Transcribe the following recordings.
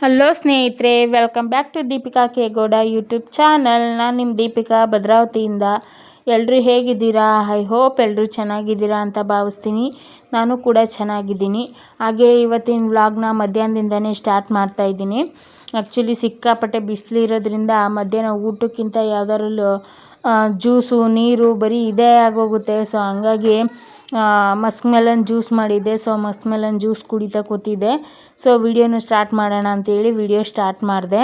Hello ಸ್ನೇಹಿತರೆ. Welcome back to Deepika Kegowda YouTube channel ನಾನು ನಿಮ್ಮ ದೀಪಿಕಾ ಭದ್ರಾವತಿಯಿಂದ. ಎಲ್ಲರೂ ಹೇಗಿದ್ದೀರಾ? ಐ ಹೋಪ್ ಎಲ್ಲರೂ ಚೆನ್ನಾಗಿದ್ದೀರಾ ಅಂತ ಭಾವಿಸ್ತೀನಿ. ನಾನು ಕೂಡ ಚೆನ್ನಾಗಿದ್ದೀನಿ. ಹಾಗೆ ಇವತ್ತಿನ ವ್ಲಾಗ್ನ ಮಧ್ಯಾಹ್ನದಿಂದನೇ ಸ್ಟಾರ್ಟ್ ಮಾಡ್ತಾ ಇದ್ದೀನಿ. ಆ್ಯಕ್ಚುಲಿ ಸಿಕ್ಕಾಪಟ್ಟೆ ಬಿಸಿಲು ಇರೋದ್ರಿಂದ ಮಧ್ಯಾಹ್ನ ಊಟಕ್ಕಿಂತ ಯಾವ್ದಾರಲ್ಲೂ ಜ್ಯೂಸು ನೀರು ಬರೀ ಇದೇ ಆಗೋಗುತ್ತೆ. ಸೊ ಹಂಗಾಗಿ ಮಸ್ಕ್ ಮೆಲನ್ ಜ್ಯೂಸ್ ಮಾಡಿದ್ದೆ. ಸೊ ಮಸ್ಕ್ ಮೆಲನ್ ಜ್ಯೂಸ್ ಕುಡಿತಾ ಕೂತಿದ್ದೆ. ಸೊ ವಿಡಿಯೋನ ಸ್ಟಾರ್ಟ್ ಮಾಡೋಣ ಅಂತೇಳಿ ವಿಡಿಯೋ ಸ್ಟಾರ್ಟ್ ಮಾಡಿದೆ.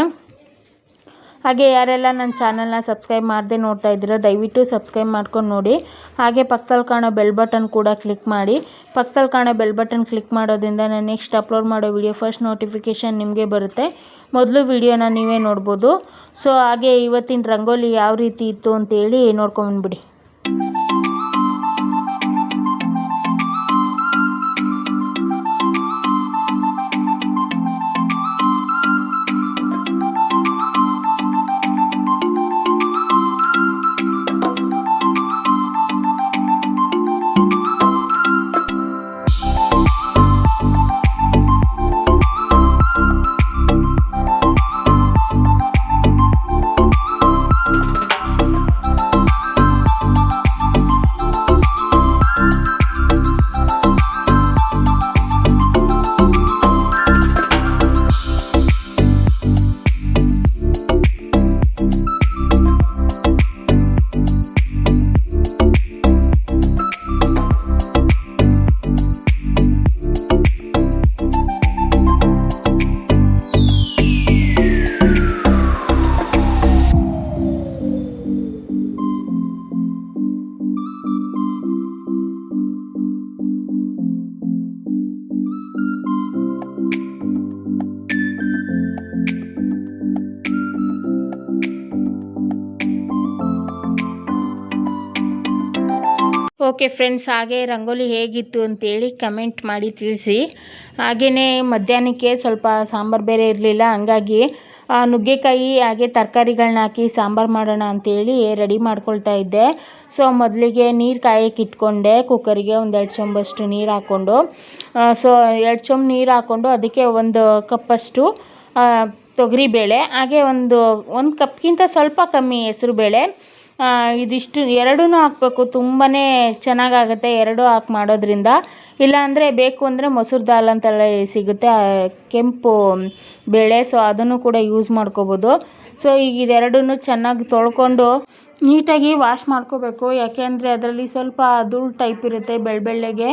ಹಾಗೆ ಯಾರೆಲ್ಲ ನನ್ನ ಚಾನಲ್ನ ಸಬ್ಸ್ಕ್ರೈಬ್ ಮಾಡದೆ ನೋಡ್ತಾ ಇದ್ದೀರೋ, ದಯವಿಟ್ಟು ಸಬ್ಸ್ಕ್ರೈಬ್ ಮಾಡ್ಕೊಂಡು ನೋಡಿ. ಹಾಗೆ ಪಕ್ಕದಲ್ಲಿ ಕಾಣೋ ಬೆಲ್ ಬಟನ್ ಕೂಡ ಕ್ಲಿಕ್ ಮಾಡಿ. ಪಕ್ಕದಲ್ಲಿ ಕಾಣೋ ಬೆಲ್ ಬಟನ್ ಕ್ಲಿಕ್ ಮಾಡೋದ್ರಿಂದ ನಾನು ನೆಕ್ಸ್ಟ್ ಅಪ್ಲೋಡ್ ಮಾಡೋ ವಿಡಿಯೋ ಫಸ್ಟ್ ನೋಟಿಫಿಕೇಷನ್ ನಿಮಗೆ ಬರುತ್ತೆ. ಮೊದಲು ವಿಡಿಯೋನ ನೀವೇ ನೋಡ್ಬೋದು. ಸೊ ಹಾಗೆ ಇವತ್ತಿನ ರಂಗೋಲಿ ಯಾವ ರೀತಿ ಇತ್ತು ಅಂತೇಳಿ ನೋಡ್ಕೊಂಬಂದ್ಬಿಡಿ ಓಕೆ ಫ್ರೆಂಡ್ಸ್, ಹಾಗೆ ರಂಗೋಲಿ ಹೇಗಿತ್ತು ಅಂತೇಳಿ ಕಮೆಂಟ್ ಮಾಡಿ ತಿಳಿಸಿ. ಹಾಗೆಯೇ ಮಧ್ಯಾಹ್ನಕ್ಕೆ ಸ್ವಲ್ಪ ಸಾಂಬಾರು ಬೇರೆ ಇರಲಿಲ್ಲ, ಹಂಗಾಗಿ ನುಗ್ಗೆಕಾಯಿ, ಹಾಗೆ ತರಕಾರಿಗಳನ್ನ ಹಾಕಿ ಸಾಂಬಾರು ಮಾಡೋಣ ಅಂತೇಳಿ ರೆಡಿ ಮಾಡ್ಕೊಳ್ತಾ ಇದ್ದೆ. ಸೊ, ಮೊದಲಿಗೆ ನೀರು ಕಾಯಕ್ಕೆ ಇಟ್ಕೊಂಡೆ, ಕುಕ್ಕರಿಗೆ ಒಂದು ಎರಡು ಚೊಂಬಷ್ಟು ನೀರು ಹಾಕ್ಕೊಂಡು ಸೊ, ಎರಡು ಚೊಂಬು ನೀರು ಹಾಕ್ಕೊಂಡು ಅದಕ್ಕೆ ಒಂದು ಕಪ್ಪಷ್ಟು ತೊಗರಿಬೇಳೆ, ಹಾಗೆ ಒಂದು ಒಂದು ಕಪ್ಗಿಂತ ಸ್ವಲ್ಪ ಕಮ್ಮಿ ಹೆಸ್ರುಬೇಳೆ ಇದಿಷ್ಟು ಎರಡೂ ಹಾಕ್ಬೇಕು. ತುಂಬಾ ಚೆನ್ನಾಗಾಗುತ್ತೆ ಎರಡೂ ಹಾಕಿ ಮಾಡೋದ್ರಿಂದ. ಇಲ್ಲಾಂದರೆ ಬೇಕು ಅಂದರೆ ಮೊಸರು ದಾಲ್ ಅಂತೆಲ್ಲ ಸಿಗುತ್ತೆ. ಕೆಂಪು ಬೇಳೆ ಸೊ ಅದನ್ನು ಕೂಡ ಯೂಸ್ ಮಾಡ್ಕೋಬೋದು. ಸೊ ಈಗ ಇದೆರಡನ್ನೂ ಚೆನ್ನಾಗಿ ತೊಳ್ಕೊಂಡು ನೀಟಾಗಿ ವಾಶ್ ಮಾಡ್ಕೋಬೇಕು. ಯಾಕೆಂದರೆ ಅದರಲ್ಲಿ ಸ್ವಲ್ಪ ಧೂಳು ಟೈಪ್ ಇರುತ್ತೆ ಬೆಳ್ಳ ಬೆಳ್ಳಗೆ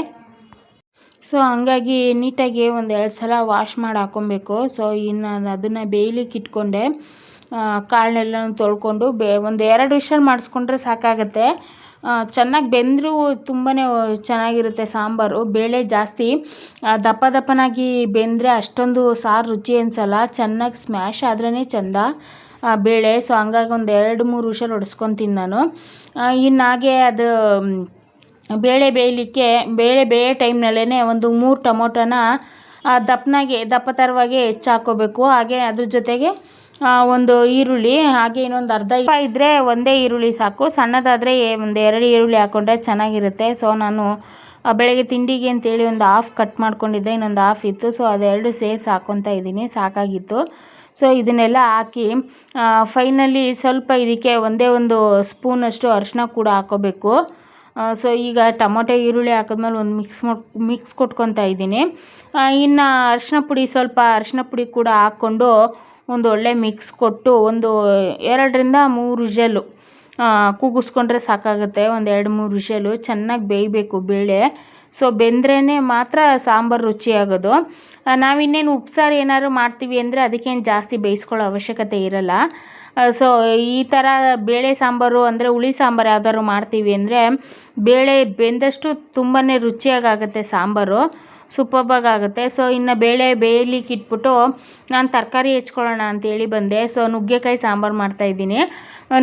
ಸೊ ಹಂಗಾಗಿ ನೀಟಾಗಿ ಒಂದು ಎರಡು ಸಲ ವಾಶ್ ಮಾಡಿ ಹಾಕ್ಕೊಬೇಕು. ಸೊ ಇನ್ನು ಅದನ್ನು ಬೇಯ್ಲಿಕ್ಕೆ ಇಟ್ಕೊಂಡೆ. ಕಾಳನ್ನೆಲ್ಲ ತೊಳ್ಕೊಂಡು ಬೇ, ಒಂದು ಎರಡು ವಿಷಲ್ ಮಾಡಿಸ್ಕೊಂಡ್ರೆ ಸಾಕಾಗುತ್ತೆ. ಚೆನ್ನಾಗಿ ಬೆಂದರೂ ತುಂಬಾ ಚೆನ್ನಾಗಿರುತ್ತೆ ಸಾಂಬಾರು. ಬೇಳೆ ಜಾಸ್ತಿ. ದಪ್ಪ ದಪ್ಪನಾಗಿ ಬೆಂದರೆ ಅಷ್ಟೊಂದು ಸಾರು ರುಚಿ ಅನ್ಸಲ್ಲ. ಚೆನ್ನಾಗಿ ಸ್ಮ್ಯಾಶ್ ಆದ್ರೇ ಚೆಂದ. ಬೇಳೆ ಸೊ ಹಂಗಾಗಿ ಒಂದು ಎರಡು, ಮೂರು ವಿಷಲ್ ಹೊಡೆಸ್ಕೊತೀನಿ ನಾನು. ಇನ್ನು ಹಾಗೆ ಅದು ಬೇಳೆ ಬೇಯಲಿಕ್ಕೆ, ಬೇಳೆ ಬೇಯೋ ಟೈಮ್ನಲ್ಲೇ ಒಂದು ಮೂರು ಟೊಮೊಟೊನ ದಪ್ಪನಾಗೆ ದಪ್ಪ ಥರವಾಗಿ ಹೆಚ್ಚಾಕೋಬೇಕು. ಹಾಗೆ ಅದ್ರ ಜೊತೆಗೆ ಒಂದು ಈರುಳ್ಳಿ, ಹಾಗೆ ಇನ್ನೊಂದು ಅರ್ಧ ಇದ್ದರೆ ಒಂದೇ ಈರುಳ್ಳಿ ಸಾಕು. ಸಣ್ಣದಾದರೆ ಒಂದು ಎರಡು ಈರುಳ್ಳಿ ಹಾಕ್ಕೊಂಡ್ರೆ ಚೆನ್ನಾಗಿರುತ್ತೆ. ಸೊ ನಾನು ಬೆಳಗ್ಗೆ ತಿಂಡಿಗೆ ಅಂತೇಳಿ ಒಂದು ಹಾಫ್ ಕಟ್ ಮಾಡ್ಕೊಂಡಿದ್ದೆ. ಇನ್ನೊಂದು ಹಾಫ್ ಇತ್ತು. ಸೊ ಅದೆರಡು ಸೇರಿಸಿ ಹಾಕ್ಕೊತಾ ಇದ್ದೀನಿ. ಸಾಕಾಗಿತ್ತು. ಸೊ ಇದನ್ನೆಲ್ಲ ಹಾಕಿ ಫೈನಲಿ ಸ್ವಲ್ಪ ಇದಕ್ಕೆ ಒಂದೇ ಒಂದು ಸ್ಪೂನಷ್ಟು ಅರಿಶಿನ ಕೂಡ ಹಾಕೋಬೇಕು. ಸೊ ಈಗ ಟೊಮೊಟೊ ಈರುಳ್ಳಿ ಹಾಕಿದ್ಮೇಲೆ ಒಂದು ಮಿಕ್ಸ್ ಮಾಡಿ ಮಿಕ್ಸ್ ಕೊಟ್ಕೊತಾ ಇದ್ದೀನಿ. ಇನ್ನು ಅರಿಶಿನ ಪುಡಿ ಸ್ವಲ್ಪ ಅರಿಶಿನ ಪುಡಿ ಕೂಡ ಹಾಕ್ಕೊಂಡು ಒಂದು ಒಳ್ಳೆ ಮಿಕ್ಸ್ ಕೊಟ್ಟು ಒಂದು ಎರಡರಿಂದ ಮೂರು ವಿಷಲು ಕೂಗಿಸ್ಕೊಂಡ್ರೆ ಸಾಕಾಗುತ್ತೆ. ಒಂದು ಎರಡು ಮೂರು ವಿಷಲು ಚೆನ್ನಾಗಿ ಬೇಯಬೇಕು ಬೇಳೆ. ಸೊ ಬೆಂದ್ರೇ ಮಾತ್ರ ಸಾಂಬಾರು ರುಚಿಯಾಗೋದು. ನಾವಿನ್ನೇನು ಉಪ್ಸಾರು ಏನಾದ್ರು ಮಾಡ್ತೀವಿ ಅಂದರೆ ಅದಕ್ಕೇನು ಜಾಸ್ತಿ ಬೇಯಿಸ್ಕೊಳ್ಳೋ ಅವಶ್ಯಕತೆ ಇರಲ್ಲ. ಸೊ ಈ ಥರ ಬೇಳೆ ಸಾಂಬಾರು ಅಂದರೆ ಹುಳಿ ಸಾಂಬಾರು ಯಾವ್ದಾದ್ರು ಮಾಡ್ತೀವಿ ಅಂದರೆ ಬೇಳೆ ಬೆಂದಷ್ಟು ತುಂಬಾ ರುಚಿಯಾಗಾಗುತ್ತೆ ಸಾಂಬಾರು. ಸೂಪರ್ಬಾಗಿ ಆಗುತ್ತೆ. ಸೊ ಇನ್ನು ಬೇಳೆ ಬೇಯಲಿಕ್ಕೆ ಇಟ್ಬಿಟ್ಟು ನಾನು ತರಕಾರಿ ಹೆಚ್ಕೊಳ್ಳೋಣ ಅಂತೇಳಿ ಬಂದೆ. ಸೊ ನುಗ್ಗೆಕಾಯಿ ಸಾಂಬಾರು ಮಾಡ್ತಾಯಿದ್ದೀನಿ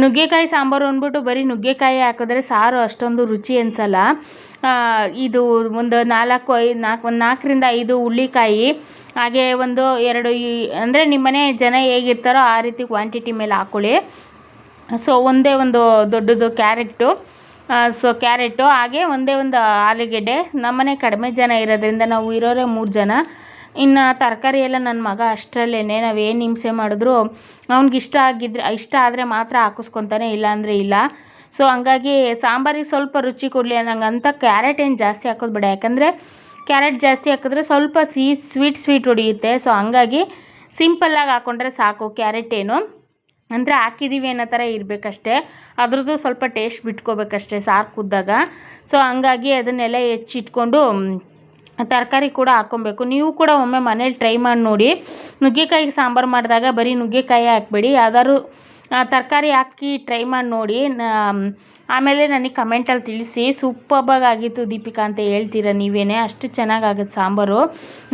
ನುಗ್ಗೆಕಾಯಿ ಸಾಂಬಾರು ಅಂದ್ಬಿಟ್ಟು ಬರೀ ನುಗ್ಗೆಕಾಯಿ ಹಾಕಿದ್ರೆ ಸಾರು ಅಷ್ಟೊಂದು ರುಚಿ ಅನಿಸಲ್ಲ. ಇದು ಒಂದು ನಾಲ್ಕು ಐದು ನಾಲ್ಕು, ಒಂದು ನಾಲ್ಕರಿಂದ ಐದು ಹುಳ್ಳಿಕಾಯಿ ಹಾಗೆ ಒಂದು ಎರಡು ಈ, ಅಂದರೆ ನಿಮ್ಮನೆ ಜನ ಹೇಗಿರ್ತಾರೋ ಆ ರೀತಿ ಕ್ವಾಂಟಿಟಿ ಮೇಲೆ ಹಾಕ್ಕೊಳ್ಳಿ ಸೊ ಒಂದೇ ಒಂದು ದೊಡ್ಡದು ಕ್ಯಾರೆಟ್ಟು. ಸೊ ಕ್ಯಾರೆಟು, ಹಾಗೆ ಒಂದೇ ಒಂದು ಆಲೂಗೆಡ್ಡೆ. ನಮ್ಮನೆ ಕಡಿಮೆ ಜನ ಇರೋದ್ರಿಂದ ನಾವು ಇರೋರೇ ಮೂರು ಜನ. ಇನ್ನು ತರಕಾರಿ ಎಲ್ಲ ನನ್ನ ಮಗ ಅಷ್ಟರಲ್ಲೇ ನಾವೇನು ಹಿಂಸೆ ಮಾಡಿದ್ರು ಅವ್ನಿಗೆ ಇಷ್ಟ ಆಗಿದ್ರೆ, ಇಷ್ಟ ಆದರೆ ಮಾತ್ರ ಹಾಕಿಸ್ಕೊತಾನೆ, ಇಲ್ಲಾಂದರೆ ಇಲ್ಲ. ಸೊ ಹಂಗಾಗಿ ಸಾಂಬಾರಿಗೆ ಸ್ವಲ್ಪ ರುಚಿ ಕೊಡಲಿ ಅನ್ನಂಗಂತ ಕ್ಯಾರೆಟ್ ಏನು ಜಾಸ್ತಿ ಹಾಕೋದು ಬೇಡ. ಯಾಕಂದರೆ ಕ್ಯಾರೆಟ್ ಜಾಸ್ತಿ ಹಾಕಿದ್ರೆ ಸ್ವಲ್ಪ ಸಿಹಿ ಸ್ವೀಟ್ ಸ್ವೀಟ್ ಹೊಡಿಯುತ್ತೆ ಸೊ ಹಂಗಾಗಿ ಸಿಂಪಲ್ಲಾಗಿ ಹಾಕ್ಕೊಂಡ್ರೆ ಸಾಕು ಕ್ಯಾರೆಟ್ ಏನು. ಅಂದರೆ ಹಾಕಿದ್ದೀವಿ ಅನ್ನೋ ಥರ ಇರಬೇಕಷ್ಟೆ. ಅದ್ರದ್ದು ಸ್ವಲ್ಪ ಟೇಸ್ಟ್ ಬಿಟ್ಕೋಬೇಕಷ್ಟೇ ಸಾರು ಕುದ್ದಾಗ ಸೊ ಹಂಗಾಗಿ ಅದನ್ನೆಲ್ಲ ಹೆಚ್ಚಿಟ್ಕೊಂಡು ತರಕಾರಿ ಕೂಡ ಹಾಕ್ಕೊಬೇಕು ನೀವು ಕೂಡ ಒಮ್ಮೆ ಮನೇಲಿ ಟ್ರೈ ಮಾಡಿ ನೋಡಿ. ನುಗ್ಗೆಕಾಯಿಗೆ ಸಾಂಬಾರು ಮಾಡಿದಾಗ ಬರೀ ನುಗ್ಗೆಕಾಯಿ ಹಾಕ್ಬೇಡಿ. ಯಾವ್ದಾದ್ರು ತರಕಾರಿ ಹಾಕಿ ಟ್ರೈ ಮಾಡಿ ನೋಡಿ. ಆಮೇಲೆ ನನಗೆ ಕಮೆಂಟಲ್ಲಿ ತಿಳಿಸಿ. ಸೂಪರ್ಬಾಗಿ ಆಗಿತ್ತು ದೀಪಿಕಾ ಅಂತ ಹೇಳ್ತೀರಾ ನೀವೇನೆ? ಅಷ್ಟು ಚೆನ್ನಾಗಾಗುತ್ತೆ ಸಾಂಬಾರು.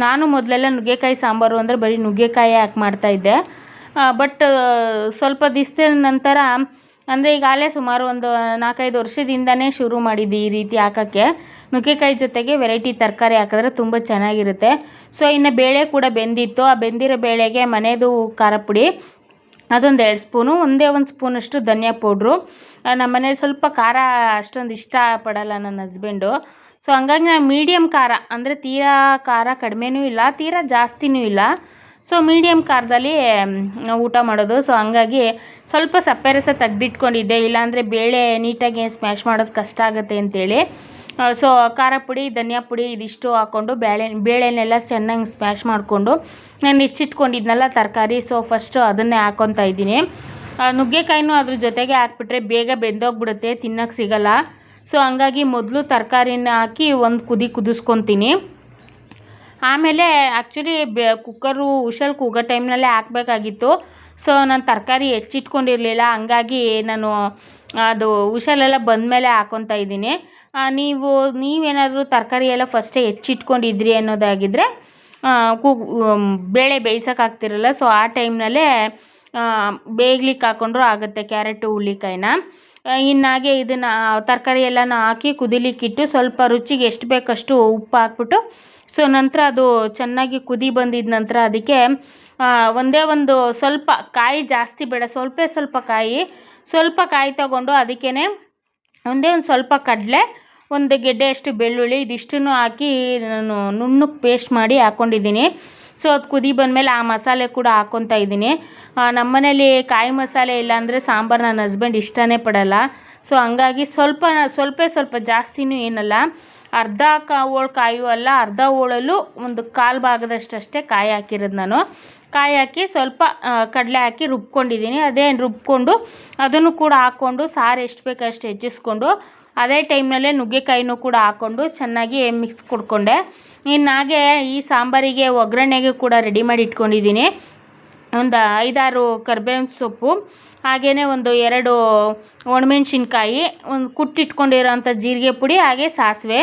ನಾನು ಮೊದಲೆಲ್ಲ ನುಗ್ಗೆಕಾಯಿ ಸಾಂಬಾರು ಅಂದರೆ ಬರೀ ನುಗ್ಗೆಕಾಯಿ ಹಾಕಿ ಮಾಡ್ತಾಯಿದ್ದೆ ಬಟ್ ಸ್ವಲ್ಪ ದಿವ್ಸದ ನಂತರ, ಅಂದರೆ ಈಗಾಗಲೇ ಸುಮಾರು ಒಂದು ನಾಲ್ಕೈದು ವರ್ಷದಿಂದನೇ ಶುರು ಮಾಡಿದ್ದು ಈ ರೀತಿ ಹಾಕೋಕ್ಕೆ. ನುಗ್ಗೆಕಾಯಿ ಜೊತೆಗೆ ವೆರೈಟಿ ತರಕಾರಿ ಹಾಕಿದ್ರೆ ತುಂಬ ಚೆನ್ನಾಗಿರುತ್ತೆ. ಸೊ ಇನ್ನು ಬೇಳೆ ಕೂಡ ಬೆಂದಿತ್ತು. ಆ ಬೆಂದಿರೋ ಬೇಳೆಗೆ ಮನೆಯದು ಖಾರ ಪುಡಿ ಅದೊಂದು ಎರಡು ಸ್ಪೂನು, ಒಂದೇ ಒಂದು ಸ್ಪೂನಷ್ಟು ಧನಿಯಾ ಪೌಡ್ರು. ನಮ್ಮ ಮನೇಲಿ ಸ್ವಲ್ಪ ಖಾರ ಅಷ್ಟೊಂದು ಇಷ್ಟ ಪಡಲ್ಲ ನನ್ನ ಹಸ್ಬೆಂಡು ಸೊ ಹಂಗಾಗಿ ನಾನು ಮೀಡಿಯಮ್ ಖಾರ, ಅಂದರೆ ತೀರಾ ಖಾರ ಕಡಿಮೆನೂ ಇಲ್ಲ, ತೀರಾ ಜಾಸ್ತಿನೂ ಇಲ್ಲ. ಸೊ ಮೀಡಿಯಮ್ ಖಾರದಲ್ಲಿ ಊಟ ಮಾಡೋದು. ಸೊ ಹಂಗಾಗಿ ಸ್ವಲ್ಪ ಸಪ್ಪೆ ರಸ ತೆಗ್ದಿಟ್ಕೊಂಡಿದ್ದೆ. ಇಲ್ಲಾಂದರೆ ಬೇಳೆ ನೀಟಾಗಿ ಸ್ಮ್ಯಾಶ್ ಮಾಡೋದು ಕಷ್ಟ ಆಗುತ್ತೆ ಅಂತೇಳಿ. ಸೊ ಖಾರ ಪುಡಿ, ಧನಿಯಾ ಪುಡಿ ಇದಿಷ್ಟು ಹಾಕ್ಕೊಂಡು ಬೇಳೆ, ಬೇಳೆನೆಲ್ಲ ಚೆನ್ನಾಗಿ ಸ್ಮ್ಯಾಶ್ ಮಾಡಿಕೊಂಡು ನಾನು ಹೆಚ್ಚಿಟ್ಕೊಂಡಿದ್ನಲ್ಲ ತರಕಾರಿ. ಸೊ ಫಸ್ಟು ಅದನ್ನೇ ಹಾಕ್ಕೊತಾ ಇದ್ದೀನಿ. ನುಗ್ಗೆಕಾಯಿನೂ ಅದ್ರ ಜೊತೆಗೆ ಹಾಕ್ಬಿಟ್ರೆ ಬೇಗ ಬೆಂದೋಗ್ಬಿಡುತ್ತೆ, ತಿನ್ನೋಕೆ ಸಿಗಲ್ಲ. ಸೊ ಹಂಗಾಗಿ ಮೊದಲು ತರಕಾರಿನ ಹಾಕಿ ಒಂದು ಕುದಿ ಕುದಿಸ್ಕೊತೀನಿ. ಆಮೇಲೆ ಆ್ಯಕ್ಚುಲಿ ಬೆ ಕುಕ್ಕರು ಉಷಲ್ ಕೂಗೋ ಟೈಮ್ನಲ್ಲೇ ಹಾಕಬೇಕಾಗಿತ್ತು. ಸೊ ನಾನು ತರಕಾರಿ ಹೆಚ್ಚಿಟ್ಕೊಂಡಿರಲಿಲ್ಲ. ಹಂಗಾಗಿ ನಾನು, ಅದು ಉಷಲೆಲ್ಲ ಬಂದಮೇಲೆ ಹಾಕ್ಕೊತಾ ಇದ್ದೀನಿ. ನೀವು, ನೀವೇನಾದರೂ ತರಕಾರಿ ಎಲ್ಲ ಫಸ್ಟೇ ಹೆಚ್ಚಿಟ್ಕೊಂಡಿದ್ರಿ ಅನ್ನೋದಾಗಿದ್ದರೆ ಕೂ ಬೇಳೆ ಬೇಯಿಸೋಕ್ಕಾಗ್ತಿರಲ್ಲ ಸೊ ಆ ಟೈಮ್ನಲ್ಲೇ ಬೇಯ್ಲಿಕ್ಕೆ ಹಾಕ್ಕೊಂಡ್ರೂ ಆಗುತ್ತೆ ಕ್ಯಾರೆಟು, ಹುಳ್ಳಿಕಾಯಿನ. ಇನ್ನಾಗೆ ಇದನ್ನು, ತರಕಾರಿ ಎಲ್ಲನೂ ಹಾಕಿ ಕುದಿಲಿಕ್ಕಿಟ್ಟು ಸ್ವಲ್ಪ ರುಚಿಗೆ ಎಷ್ಟು ಬೇಕಷ್ಟು ಉಪ್ಪು ಹಾಕ್ಬಿಟ್ಟು ಸೊ ನಂತರ ಅದು ಚೆನ್ನಾಗಿ ಕುದಿ ಬಂದಿದ ನಂತರ ಅದಕ್ಕೆ ಒಂದೇ ಒಂದು ಸ್ವಲ್ಪ ಕಾಯಿ ಜಾಸ್ತಿ ಬೇಡ, ಸ್ವಲ್ಪ ಸ್ವಲ್ಪ ಕಾಯಿ ಸ್ವಲ್ಪ ಕಾಯಿ ತಗೊಂಡು ಅದಕ್ಕೇ ಒಂದೇ ಒಂದು ಸ್ವಲ್ಪ ಕಡಲೆ, ಒಂದು ಗೆಡ್ಡೆಯಷ್ಟು ಬೆಳ್ಳುಳ್ಳಿ, ಇದಿಷ್ಟನ್ನು ಹಾಕಿ ನಾನು ನುಣ್ಣಗೆ ಪೇಸ್ಟ್ ಮಾಡಿ ಹಾಕ್ಕೊಂಡಿದ್ದೀನಿ ಸೊ ಅದು ಕುದಿ ಬಂದಮೇಲೆ ಆ ಮಸಾಲೆ ಕೂಡ ಹಾಕ್ಕೊತಾ ಇದ್ದೀನಿ. ನಮ್ಮ ಮನೇಲಿ ಕಾಯಿ ಮಸಾಲೆ ಇಲ್ಲಾಂದರೆ ಸಾಂಬಾರು ನನ್ನ ಹಸ್ಬೆಂಡ್ ಇಷ್ಟನೇ ಪಡೋಲ್ಲ. ಸೊ ಹಂಗಾಗಿ ಸ್ವಲ್ಪ ಸ್ವಲ್ಪ ಸ್ವಲ್ಪ ಜಾಸ್ತಿನೂ ಏನಲ್ಲ. ಅರ್ಧ ಕಾ ಹೋಳು ಕಾಯು ಅಲ್ಲ, ಅರ್ಧ ಹೋಳಲ್ಲೂ ಒಂದು ಕಾಲು ಭಾಗದಷ್ಟಷ್ಟೇ ಕಾಯಿ ಹಾಕಿರೋದು ನಾನು. ಕಾಯಿ ಹಾಕಿ ಸ್ವಲ್ಪ ಕಡಲೆ ಹಾಕಿ ರುಬ್ಕೊಂಡಿದ್ದೀನಿ. ಅದೇ ರುಬ್ಕೊಂಡು ಅದನ್ನು ಕೂಡ ಹಾಕ್ಕೊಂಡು ಸಾರು ಎಷ್ಟು ಬೇಕೋ ಅಷ್ಟು ಹೆಚ್ಚಿಸ್ಕೊಂಡು ಅದೇ ಟೈಮ್ನಲ್ಲೇ ನುಗ್ಗೆಕಾಯಿನೂ ಕೂಡ ಹಾಕ್ಕೊಂಡು ಚೆನ್ನಾಗಿ ಮಿಕ್ಸ್ ಕೊಡ್ಕೊಂಡೆ. ಇನ್ನು ಹಾಗೆ ಈ ಸಾಂಬಾರಿಗೆ ಒಗ್ಗರಣೆಗೆ ಕೂಡ ರೆಡಿ ಮಾಡಿ ಇಟ್ಕೊಂಡಿದ್ದೀನಿ. ಒಂದು ಐದಾರು ಕರ್ಬೇವಿನ ಸೊಪ್ಪು ಹಾಗೆಯೇ ಒಂದು ಎರಡು ಒಣಮೆಣ್ಸಿನ್ಕಾಯಿ, ಒಂದು ಕುಟ್ಟಿಟ್ಕೊಂಡಿರೋಂಥ ಜೀರಿಗೆ ಪುಡಿ, ಹಾಗೆ ಸಾಸಿವೆ.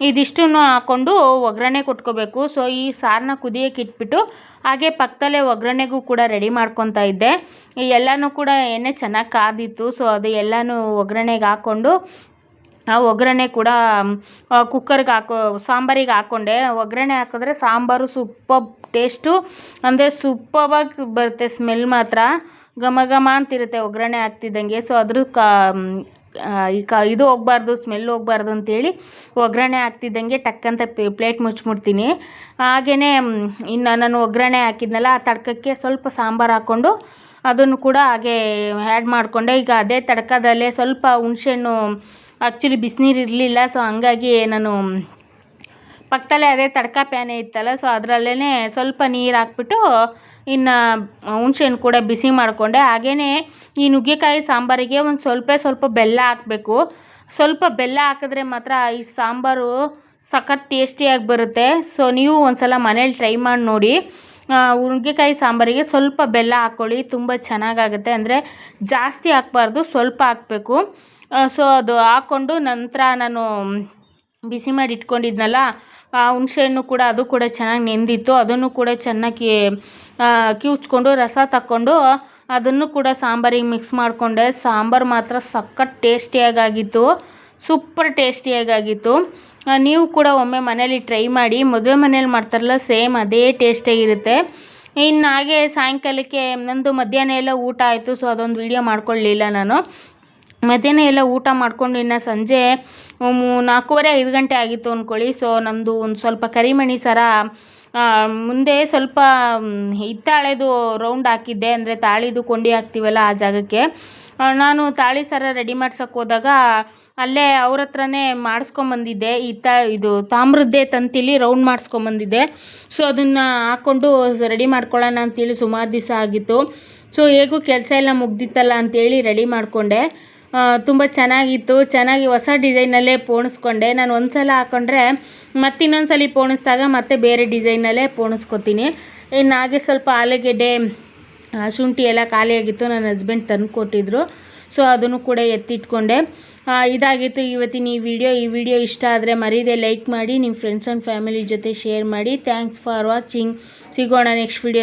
ಇದಿಷ್ಟನ್ನು ಹಾಕ್ಕೊಂಡು ಒಗ್ಗರಣೆ ಕೊಟ್ಕೋಬೇಕು. ಸೊ, ಈ ಸಾರನ್ನ ಕುದಿಯೋಕೆ ಇಟ್ಬಿಟ್ಟು ಹಾಗೆ ಪಕ್ಕದಲ್ಲೇ ಒಗ್ಗರಣೆಗೂ ಕೂಡ ರೆಡಿ ಮಾಡ್ಕೊತಾ ಇದ್ದೆ. ಎಲ್ಲನೂ ಕೂಡ ಎಣ್ಣೆ ಚೆನ್ನಾಗಿ ಕಾದಿತ್ತು. ಸೊ, ಅದು ಎಲ್ಲನೂ ಒಗ್ಗರಣೆಗೆ ಹಾಕ್ಕೊಂಡು ಆ ಒಗ್ಗರಣೆ ಕೂಡ ಕುಕ್ಕರ್ಗೆ ಹಾಕೋ, ಸಾಂಬಾರಿಗೆ ಹಾಕ್ಕೊಂಡೆ ಒಗ್ಗರಣೆ ಹಾಕಿದ್ರೆ ಸಾಂಬಾರು ಸೂಪರ್ ಟೇಸ್ಟು ಅಂದರೆ ಸೂಪರ್ಬಾಗಿ ಬರುತ್ತೆ ಸ್ಮೆಲ್ ಮಾತ್ರ. ಘಮ ಘಮ ಅಂತಿರುತ್ತೆ ಒಗ್ಗರಣೆ ಹಾಕ್ತಿದ್ದಂಗೆ. ಸೊ ಅದ್ರ ಕಾ ಈ ಕ, ಇದು ಹೋಗ್ಬಾರ್ದು ಸ್ಮೆಲ್ ಹೋಗ್ಬಾರ್ದು ಅಂತೇಳಿ ಒಗ್ಗರಣೆ ಹಾಕ್ತಿದ್ದಂಗೆ ಟಕ್ಕಂತ ಪ್ಲೇಟ್ ಮುಚ್ಚಿಬಿಡ್ತೀನಿ. ಹಾಗೆಯೇ ಇನ್ನು ನಾನು ಒಗ್ಗರಣೆ ಹಾಕಿದ್ನಲ್ಲ, ಆ ತಡ್ಕಕ್ಕೆ ಸ್ವಲ್ಪ ಸಾಂಬಾರು ಹಾಕ್ಕೊಂಡು ಅದನ್ನು ಕೂಡ ಹಾಗೆ ಆ್ಯಡ್ ಮಾಡಿಕೊಂಡೆ. ಈಗ ಅದೇ ತಡ್ಕದಲ್ಲೇ ಸ್ವಲ್ಪ ಹುಣ್ಸೆಹಣ್ಣು ಆ್ಯಕ್ಚುಲಿ ಬಿಸಿನೀರು ಇರಲಿಲ್ಲ ಸೊ ಹಂಗಾಗಿ ನಾನು ಪಕ್ಕದಲ್ಲೇ ಅದೇ ತಡ್ಕ ಪ್ಯಾನೆ ಇತ್ತಲ್ಲ ಸೊ ಅದರಲ್ಲೇ ಸ್ವಲ್ಪ ನೀರು ಹಾಕ್ಬಿಟ್ಟು ಇನ್ನು ಹುಣ್ಸೆಹಣ್ಣು ಕೂಡ ಬಿಸಿ ಮಾಡಿಕೊಂಡೆ. ಹಾಗೆಯೇ ಈ ನುಗ್ಗೆಕಾಯಿ ಸಾಂಬಾರಿಗೆ ಒಂದು ಸ್ವಲ್ಪ ಸ್ವಲ್ಪ ಬೆಲ್ಲ ಹಾಕಬೇಕು. ಸ್ವಲ್ಪ ಬೆಲ್ಲ ಹಾಕಿದ್ರೆ ಮಾತ್ರ ಈ ಸಾಂಬಾರು ಸಖತ್ ಟೇಸ್ಟಿಯಾಗಿ ಬರುತ್ತೆ. ಸೊ ನೀವು ಒಂದು ಸಲ ಮನೇಲಿ ಟ್ರೈ ಮಾಡಿ ನೋಡಿ. ನುಗ್ಗೆಕಾಯಿ ಸಾಂಬಾರಿಗೆ ಸ್ವಲ್ಪ ಬೆಲ್ಲ ಹಾಕ್ಕೊಳ್ಳಿ ತುಂಬ ಚೆನ್ನಾಗಾಗುತ್ತೆ. ಅಂದರೆ ಜಾಸ್ತಿ ಹಾಕ್ಬಾರ್ದು, ಸ್ವಲ್ಪ ಹಾಕಬೇಕು. ಸೊ ಅದು ಹಾಕ್ಕೊಂಡು ನಂತರ ನಾನು ಬಿಸಿ ಮಾಡಿ ಇಟ್ಕೊಂಡಿದ್ನಲ್ಲ, ಆ ಹುಣ್ಸೆಹಣ್ಣು ಕೂಡ ಅದು ಕೂಡ ಚೆನ್ನಾಗಿ ನೆಂದಿತ್ತು. ಅದನ್ನು ಕೂಡ ಚೆನ್ನಾಗಿ ಕಿವುಚ್ಕೊಂಡು ರಸ ತಕ್ಕೊಂಡು ಅದನ್ನು ಕೂಡ ಸಾಂಬಾರಿಗೆ ಮಿಕ್ಸ್ ಮಾಡಿಕೊಂಡೆ. ಸಾಂಬಾರು ಮಾತ್ರ ಸಖತ್ ಟೇಸ್ಟಿಯಾಗಾಗಿತ್ತು, ಸೂಪರ್ ಟೇಸ್ಟಿಯಾಗಾಗಿತ್ತು. ನೀವು ಕೂಡ ಒಮ್ಮೆ ಮನೇಲಿ ಟ್ರೈ ಮಾಡಿ. ಮದುವೆ ಮನೇಲಿ ಮಾಡ್ತಾರಲ್ಲ, ಸೇಮ್ ಅದೇ ಟೇಸ್ಟಿಯಾಗಿರುತ್ತೆ ಇನ್ನು ಹಾಗೆ ಸಾಯಂಕಾಲಕ್ಕೆ ನಂದು ಮಧ್ಯಾಹ್ನ ಎಲ್ಲ ಊಟ ಆಯಿತು ಸೊ ಅದೊಂದು ವೀಡಿಯೋ ಮಾಡ್ಕೊಳ್ಳಲಿಲ್ಲ ನಾನು. ಮಧ್ಯಾಹ್ನ ಎಲ್ಲ ಊಟ ಮಾಡ್ಕೊಂಡು ಇನ್ನು ಸಂಜೆ ನಾಲ್ಕೂವರೆ, ಐದು ಗಂಟೆ ಆಗಿತ್ತು ಅಂದ್ಕೊಳ್ಳಿ ಸೊ ನಮ್ಮದು ಒಂದು ಸ್ವಲ್ಪ ಕರಿಮಣಿ ಸರ ಮುಂದೆ ಸ್ವಲ್ಪ ಹಿತ್ತಾಳೆದು ರೌಂಡ್ ಹಾಕಿದ್ದೆ. ಅಂದರೆ ತಾಳಿದು ಕೊಂಡಿ ಹಾಕ್ತೀವಲ್ಲ ಆ ಜಾಗಕ್ಕೆ. ನಾನು ತಾಳಿ ಸರ ರೆಡಿ ಮಾಡ್ಸೋಕ್ಕೆ ಹೋದಾಗ ಅಲ್ಲೇ ಅವ್ರ ಹತ್ರನೇ ಮಾಡಿಸ್ಕೊಂಬಂದಿದ್ದೆ ಹಿತ್ತ, ಇದು ತಾಮ್ರದ್ದೇ ತಂತಿಲಿ ರೌಂಡ್ ಮಾಡಿಸ್ಕೊಂಬಂದಿದ್ದೆ ಸೊ ಅದನ್ನು ಹಾಕ್ಕೊಂಡು ರೆಡಿ ಮಾಡ್ಕೊಳ್ಳೋಣ ಅಂತೇಳಿ ಸುಮಾರು ದಿವಸ ಆಗಿತ್ತು. ಸೊ ಹೇಗೂ ಕೆಲಸ ಎಲ್ಲ ಮುಗ್ದಿತ್ತಲ್ಲ ಅಂತೇಳಿ ರೆಡಿ ಮಾಡಿಕೊಂಡೆ. ತುಂಬ ಚೆನ್ನಾಗಿತ್ತು. ಚೆನ್ನಾಗಿ ಹೊಸ ಡಿಸೈನಲ್ಲೇ ಪೋಣಿಸ್ಕೊಂಡೆ. ನಾನು ಒಂದು ಸಲ ಹಾಕ್ಕೊಂಡ್ರೆ ಮತ್ತೆ ಇನ್ನೊಂದು ಸಲ ಪೋಣಿಸಿದಾಗ ಮತ್ತೆ ಬೇರೆ ಡಿಸೈನಲ್ಲೇ ಪೋಣಿಸ್ಕೊತೀನಿ. ಇನ್ನು ಹಾಗೆ ಸ್ವಲ್ಪ ಆಲೂಗೆಡ್ಡೆ ಶುಂಠಿ ಎಲ್ಲ ಖಾಲಿಯಾಗಿತ್ತು. ನನ್ನ ಹಸ್ಬೆಂಡ್ ತಂದು ಕೊಟ್ಟಿದ್ರು. ಸೊ, ಅದನ್ನು ಕೂಡ ಎತ್ತಿಟ್ಕೊಂಡೆ. ಇದಾಗಿತ್ತು ಇವತ್ತಿನ ಈ ವಿಡಿಯೋ. ಈ ವಿಡಿಯೋ ಇಷ್ಟ ಆದರೆ ಮರೀದೆ ಲೈಕ್ ಮಾಡಿ ನಿಮ್ಮ ಫ್ರೆಂಡ್ಸ್ ಆ್ಯಂಡ್ ಫ್ಯಾಮಿಲಿ ಜೊತೆ ಶೇರ್ ಮಾಡಿ. ಥ್ಯಾಂಕ್ಸ್ ಫಾರ್ ವಾಚಿಂಗ್ ಸಿಗೋಣ ನೆಕ್ಸ್ಟ್ ವಿಡಿಯೋ